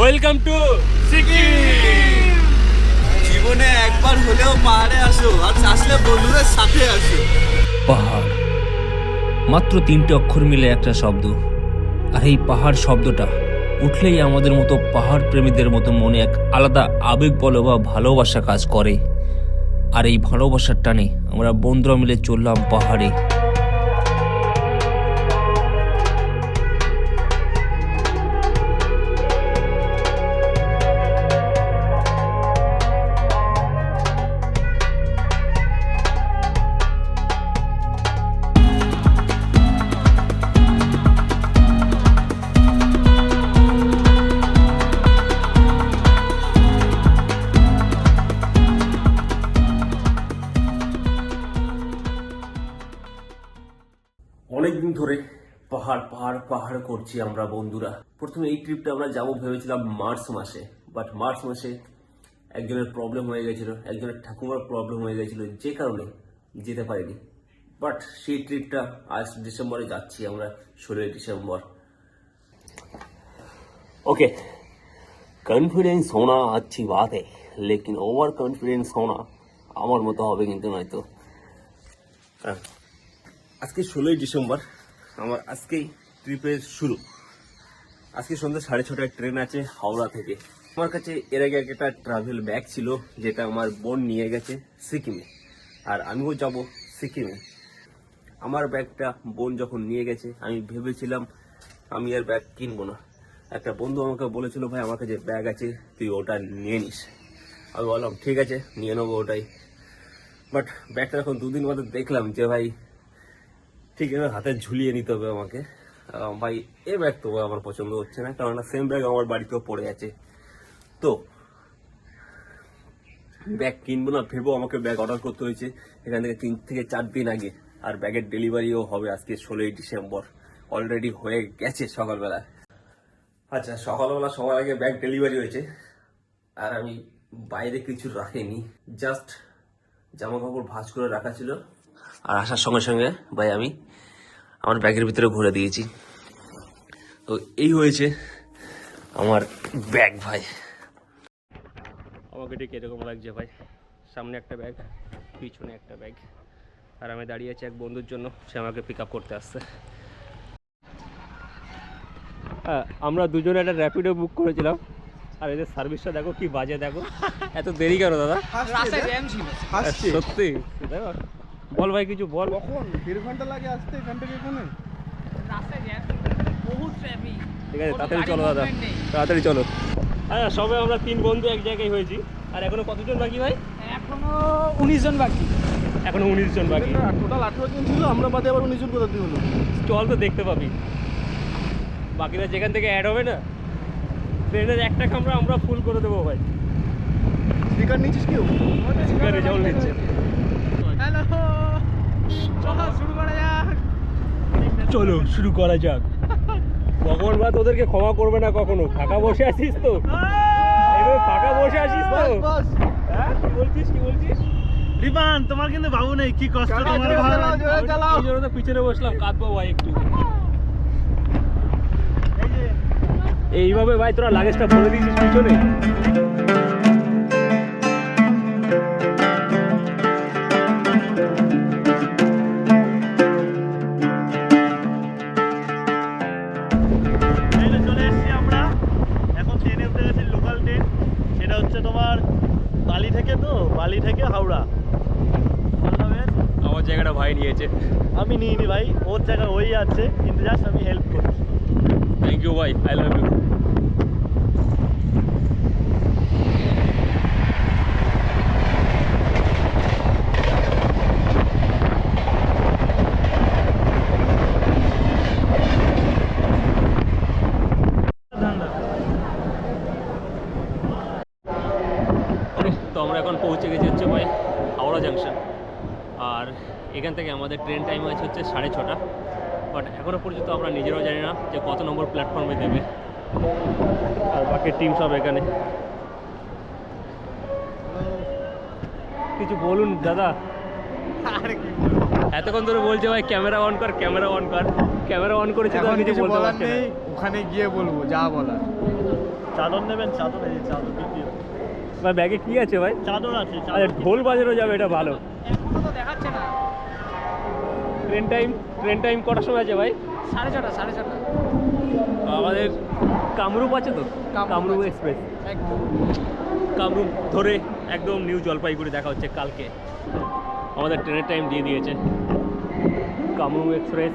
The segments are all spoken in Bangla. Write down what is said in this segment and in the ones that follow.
ওয়েলকাম টু সিকিম জীবনে একবার হলেও পাহাড়ে আসো আর আসলে বন্ধুদের সাথে আসো। পাহাড়। মাত্র তিনটে অক্ষর মিলে একটা শব্দ। আর এই পাহাড় শব্দটা উঠলেই আমাদের মতো পাহাড় প্রেমীদের মতো মনে এক আলাদা আবেগ বলো বা ভালোবাসা কাজ করে। আর এই ভালোবাসার টানে আমরা বন্ধুরা মিলে চললাম পাহাড়ে। পাহাড় করছি আমরা বন্ধুরা। প্রথমে এই ট্রিপটা আমরা যাব ভেবেছিলাম মার্চ মাসে বাট মার্চ মাসে একজনের প্রবলেম হয়ে গেছিল একজনের ঠাকুমার প্রবলেম হয়ে গেছিল যে কারণে যেতে পারিনি। বাট সেই ট্রিপটা আজ ডিসেম্বরে যাচ্ছি আমরা ষোলোই ডিসেম্বর। ওকে কনফিডেন্স হোনা আছি বাত লেকিন ওভার কনফিডেন্স হোনা আমার মতো হবে কিন্তু নয়তো। আজকে ষোলোই ডিসেম্বর আমার আজকেই ট্রিপের শুরু। আজকে সন্ধ্যা সাড়ে ছটায় ট্রেন আছে হাওড়া থেকে। আমার কাছে এর আগে একটা ট্রাভেল ব্যাগ ছিল, যেটা আমার বোন নিয়ে গেছে সিকিমে। আর আমিও যাব সিকিমে। আমার ব্যাগটা বোন যখন নিয়ে গেছে, আমি ভেবেছিলাম আমি আর ব্যাগ কিনবো না। একটা বন্ধু আমাকে বলেছিল, ভাই, আমার কাছে ব্যাগ আছে, তুই ওটা নিয়ে নিস। আমি বললাম, ঠিক আছে, নিয়ে নেব ওটাই। বাট ব্যাগটা যখন দুদিন বাদে দেখলাম যে, ভাই, ঠিক আছে, হাতে ঝুলিয়ে নিতে হবে আমাকে। ভাই, এ ব্যাগ তো আমার পছন্দ হচ্ছে না কারণ সেম ব্যাগ আমার বাড়িতেও পড়ে আছে। তো ব্যাগ কিনবো না ভেবো আমাকে ব্যাগ অর্ডার করতে হয়েছে, এখান থেকে তিন থেকে চার দিন আগে। আর ব্যাগের ডেলিভারিও হবে আজকে ষোলোই ডিসেম্বর অলরেডি হয়ে গেছে সকালবেলা। আচ্ছা সকালবেলা সবার আগে ব্যাগ ডেলিভারি হয়েছে, আর আমি বাইরে কিছু রাখিনি জাস্ট জামা কাপড় ভাঁজ করে রাখা ছিল। আর আসার সঙ্গে সঙ্গে, ভাই, আমি আমার ব্যাগের ভিতরে ভরে দিয়েছি। তো এই হয়েছে আমার ব্যাগ ভাই। আমাকে ঠিক এরকম লাগছে ভাই। সামনে একটা ব্যাগ পিছনে একটা ব্যাগ। আর আমি দাঁড়িয়ে আছি এক বন্ধুর জন্য সে আমাকে পিক আপ করতে আসছে। হ্যাঁ আমরা দুজনে একটা র্যাপিডো বুক করেছিলাম। আর এদের সার্ভিসটা দেখো কি বাজে দেখো। এত দেরি কেন দাদা? ছিল। সত্যি। দেখো বল ভাই কিছু বল। কখন? দেড় ঘণ্টা লাগে আসতে এখান থেকে এখানে? রাস্তায় জ্যাম। বহুত ট্রাফিক ঠিক আছে তাড়াতাড়ি চলো দাদা। তাড়াতাড়ি চলো। হ্যাঁ সবে আমরা তিন বন্ধু এক জায়গায় হয়েছি। আর এখনও কতজন বাকি ভাই? এখনও উনিশ জন বাকি। এখনও উনিশ জন বাকি। টোটাল আঠেরো জন ছিল আমরা বাদে আবার উনিশ জন কোথা দিয়ে হলো? চল তো দেখতে পাবি। বাকিরা যেখান থেকে অ্যাড হবে না ট্রেনের একটা কামরা আমরা ফুল করে দেবো ভাই। স্পিকার নিচ্ছিস কেউ? স্পিকার রেজাল্ট নিচ্ছে। চলো শুরু করা যাক। চলো শুরু করা যাক ভগবান বা তোদেরকে ক্ষমা করবে না কখনো? ফাঁকা বসে আছিস তো? এবার ফাঁকা বসে আছিস তো? হ্যাঁ কি বলছিস কি বলছিস? রিবান তোমার কিন্তু বাবু নেই কি কষ্ট তোমার চালাও, জোরে তো পিছনে বসলাম কাঁদবো ভাই একটু। এইভাবে ভাই তোরা লাগেজটা ভরে দিয়েছিস পিছনে? নিইনি ভাই, ওর জায়গায় ওই আছে, কিন্তু জাস্ট আমি হেল্প করছি থ্যাংক ইউ ভাই আই লাভ ইউ তো আমরা এখন পৌঁছে গেছি হচ্ছে ভাই হাওড়া জাংশন আর এখান থেকে আমাদের ট্রেন টাইম আছে হচ্ছে সাড়ে ছটা। বাট এখনও পর্যন্ত আমরা নিজেরাও জানি না যে কত নম্বর প্ল্যাটফর্মে দেবে। আর বাকি টিম সব এখানে। কিছু বলুন দাদা। এতক্ষণ ধরে বলছে ভাই ক্যামেরা অন কর ক্যামেরা অন কর। ক্যামেরা অন করেছে তো কিছু বলতে পারছে না। ওখানে গিয়ে বলব যা বলার। চাদর নেবেন চাদর এই চাদর ভাই ব্যাগে কি আছে ভাই? চাদর আছে আরে ঢোল বাজানো যাবে এটা ভালো। তো দেখাচ্ছে না। ট্রেন টাইম ট্রেন টাইম কটার সময় আছে ভাই? সাড়ে ছটা সাড়ে ছটা। আমাদের কামরূপ আছে তো? কামরূপ এক্সপ্রেস একদম। কামরূপ ধরে একদম নিউ জলপাইগুড়ি দেখা হচ্ছে কালকে। আমাদের ট্রেনের টাইম দিয়ে দিয়েছে। কামরূপ এক্সপ্রেস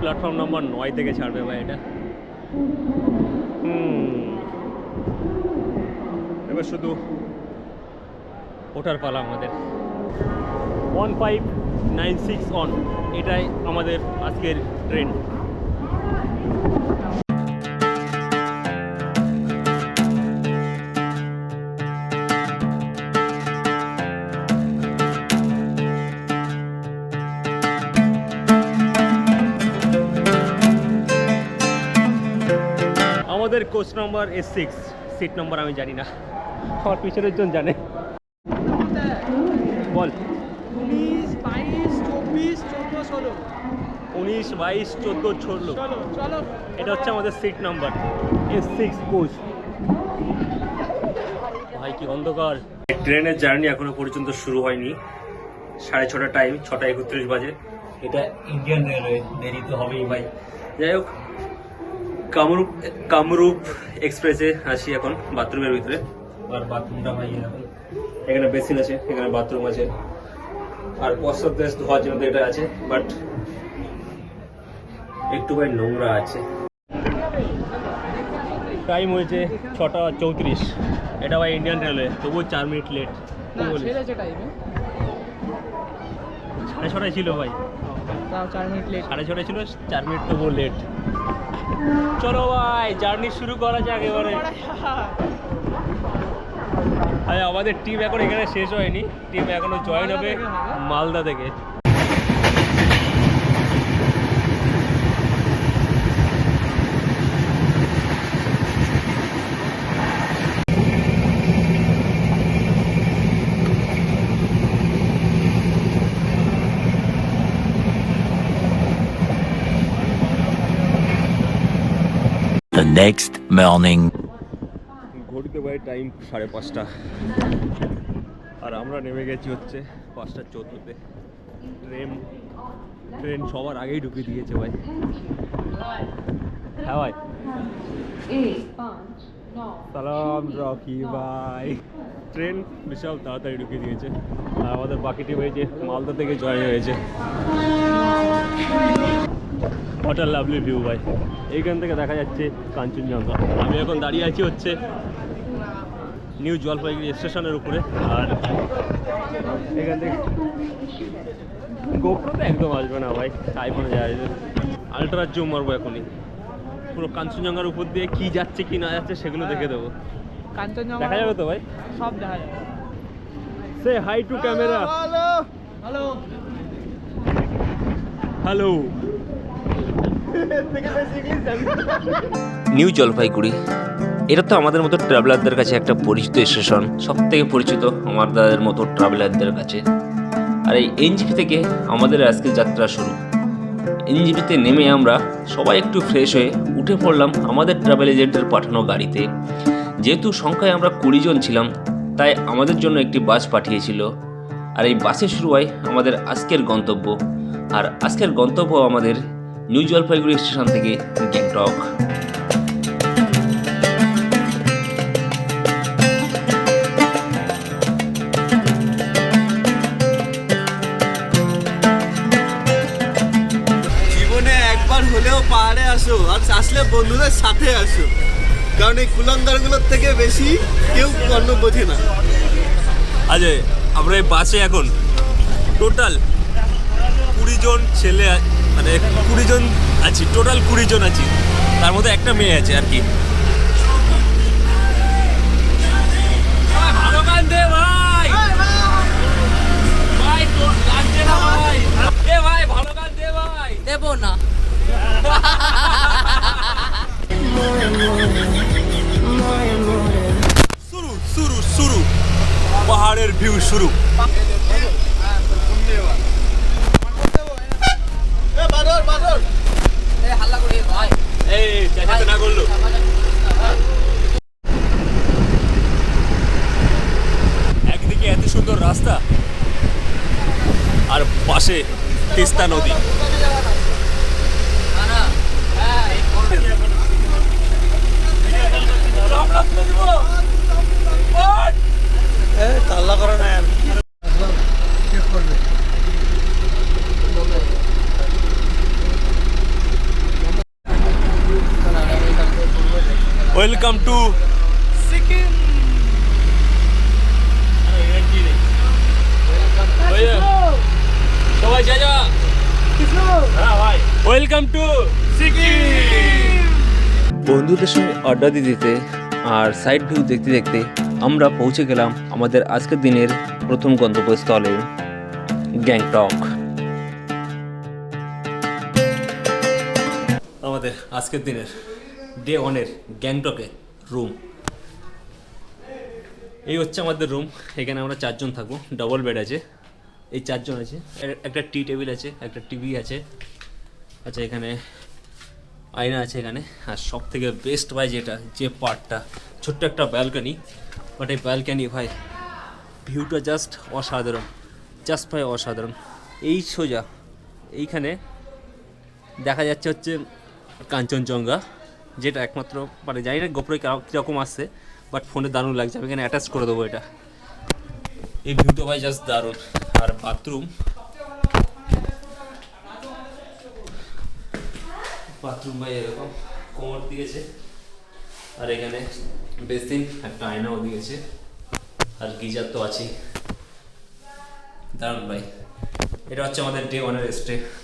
প্ল্যাটফর্ম নম্বর নয় থেকে ছাড়বে ভাই এটা। এবার শুধু ওঠার পালা আমাদের। One five nine six one এটাই আমাদের আজকের ট্রেন আমাদের coach number S six seat number আমি জানি না। আমার পিছনের জন জানে। বল। উনিশ বাইশ চব্বিশ চোদ্দ ষোলো। উনিশ বাইশ চোদ্দ ষোলো। চলো চলো। এটা হচ্ছে আমাদের seat number S six coach ভাই কি অন্ধকার। ট্রেনের জার্নি এখনও পর্যন্ত শুরু হয়নি। সাড়ে ছটা টাইম ছটা একত্রিশ বাজে। এটা ইন্ডিয়ান রেলওয়ে দেরি তো হবেই ভাই। যাই হোক কামরূপ কামরূপ এক্সপ্রেসে আসি এখন বাথরুমের ভিতরে। আর বাথরুমটা ভাই এরকম। এখানে বেসিন আছে এখানে বাথরুম আছে। আর প্রস্তাব দেশ ধোয়ার জন্য তো এটা আছে বাট একটু ভাই নোংরা আছে। টাইম হয়েছে ছটা চৌত্রিশ। এটা ভাই ইন্ডিয়ান রেলওয়ে তবুও চার মিনিট লেট সাড়ে ছটায় ছিল ভাই। সাড়ে ছটায় ছিল চার মিনিট তবুও লেট চলো ভাই জার্নি শুরু করা যাক এবারে। ভাই আমাদের টিম এখন এখানে শেষ হয়নি টিম এখনও জয়েন হবে? মালদা থেকে next morning. টাইম সাড়ে পাঁচটা। আর আমরা নেমে গেছি হচ্ছে পাঁচটা চোদ্দোতে। ট্রেন ট্রেন সবার আগেই ঢুকে দিয়েছে ভাই। হ্যাঁ ভাই। সালাম রকি ভাই। ট্রেন বিশাল তাড়াতাড়ি ঢুকে দিয়েছে। আর আমাদের বাকি টিম এই যে মালদা থেকে জয়েন হয়েছে। হোয়াট লাভলি ভিউ ভাই। এইখান থেকে দেখা যাচ্ছে কাঞ্চনজঙ্ঘা। আমি এখন দাঁড়িয়ে আছি হচ্ছে নিউ জলপাইগুড়ি স্টেশনের উপরে আর এখান থেকে গোপ্রো তো একদম আসবে না ভাই তাই আইফোনে যায় আলট্রা জুম মারবো এখনই। পুরো কাঞ্চনজঙ্ঘার উপর দিয়ে কি যাচ্ছে কি না যাচ্ছে সেগুলো দেখে দেবো। কাঞ্চনজঙ্ঘা দেখা যাবে তো ভাই? সব দেখা যাবে। Say hi to camera hello hello New Jalpaiguri. এটা তো আমাদের মতো ট্রাভেলারদের কাছে একটা পরিচিত স্টেশন সব থেকে পরিচিত আমাদের মতো ট্রাভেলারদের কাছে। আর এই এনজিপি থেকে আমাদের আজকে যাত্রা শুরু। এনজিপিতে নেমে আমরা সবাই একটু ফ্রেশ হয়ে উঠে পড়লাম আমাদের ট্রাভেল এজেন্টের পাঠানো গাড়িতে। যেহেতু সংখ্যায় আমরা কুড়ি জন ছিলাম, তাই আমাদের জন্য একটি বাস পাঠিয়েছিল। আর এই বাসে শুরু হয় আমাদের আজকের গন্তব্য। আর আজকের গন্তব্য আমাদের নিউ জলপাইগুড়ি স্টেশন থেকে গ্যাংটক আসলে বন্ধুদের সাথে আসো। কারণ এই কুলঙ্গারগুলোর থেকে বেশি কেউ কর্ণ বোঝে না। আজ আমরা এই বাসে এখন টোটাল কুড়ি জন ছেলে মানে কুড়ি জন আছি টোটাল কুড়ি জন আছি। তার মধ্যে একটা মেয়ে আছে আর কি। ভালো গান দে ভাই! ভাই তো ভাই। ভাই ভালো গান দে ভাই। দেবো না। শুরু শুরু শুরু পাহাড়ের ভিউ শুরু একদিকে এত সুন্দর রাস্তা আর পাশে তিস্তা নদী। ওয়েলকাম টু সিকিম বন্ধুদের সঙ্গে আড্ডা দিতে দিতে আর সাইড ভিউ দেখতে দেখতে আমরা পৌঁছে গেলাম আমাদের আজকের দিনের প্রথম গন্তব্যস্থলে গ্যাংটক আমাদের আজকের দিনের ডে ওয়ানের গ্যাংটকে রুম এই হচ্ছে আমাদের রুম এখানে আমরা চারজন থাকব। ডবল বেড আছে। এই চারজন আছে। একটা টি টেবিল আছে, একটা টিভি আছে। আচ্ছা এখানে আয়না আছে এখানে। আর সব থেকে বেস্ট ভাই যেটা, যে পার্টটা ছোট্ট একটা ব্যালকানি বাট এই ব্যালকানি ভাই ভিউটা জাস্ট অসাধারণ। জাস্ট ভাই অসাধারণ। এই সোজা, এইখানে দেখা যাচ্ছে হচ্ছে কাঞ্চনজঙ্ঘা, যেটা একমাত্র মানে জানি না গোপরে কীরকম আসছে বাট ফোনে দারুণ লাগছে। আমি এখানে অ্যাটাচ করে দেবো এটা। এই ভিউটা ভাই জাস্ট দারুণ। আর বাথরুম। বাথরুম ভাই এরকম কোমর দিয়েছে। আর এখানে বেসিন, একটা আয়নাও দিয়েছে। আর গিজার তো আছেই। দারুণ ভাই। এটা হচ্ছে আমাদের ডে ওয়ানের স্টে।